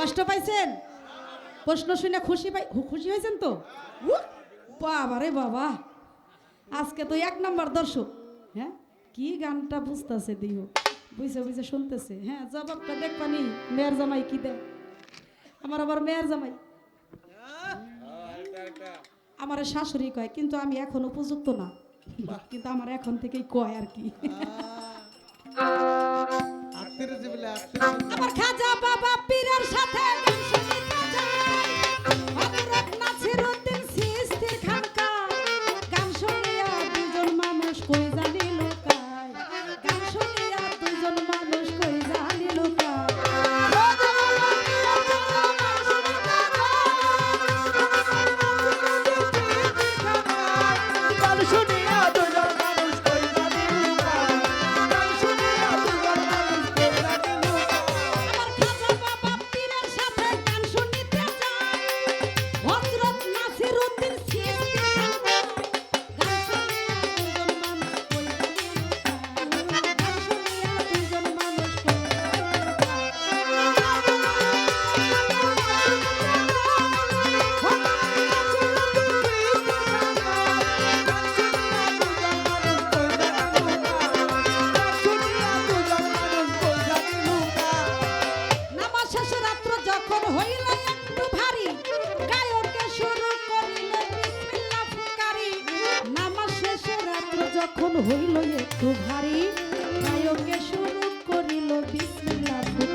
কষ্ট পাইছেন? প্রশ্ন শুনে খুশি পাই খুশি হয়েছেন তো? বাবা রে বাবা। আজকে তো এক নম্বর দর্শক। হ্যাঁ? কি গানটা বুঝতেছে দিও। বুঝে বুঝে শুনতেছে। হ্যাঁ জবাবটা দেখবানি মেয়ের জামাই কি দেয়? আমার আবার মেয়ের জামাই। আমার শাশুড়ি কয় কিন্তু আমি এখন উপযুক্ত না। কিন্তু আমার এখন থেকেই কয় আর কি। আমার খাজা বাবা পি যখন হইল একটু ভারী নায়কে শুরু করিল বিসমিল্লাহ।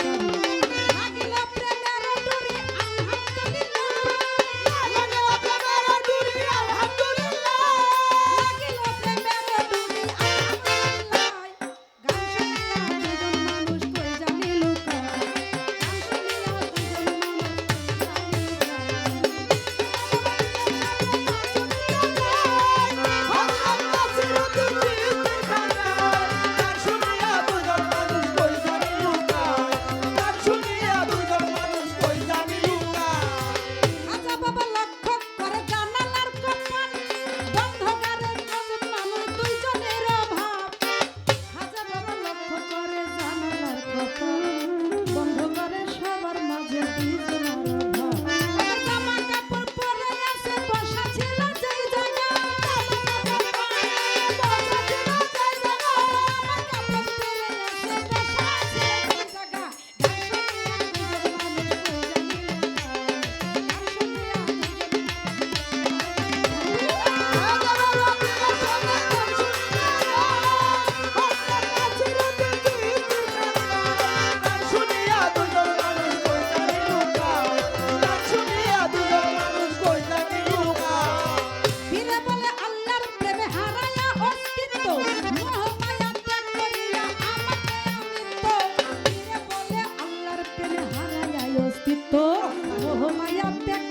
তো মোহমায়া ত্যাগ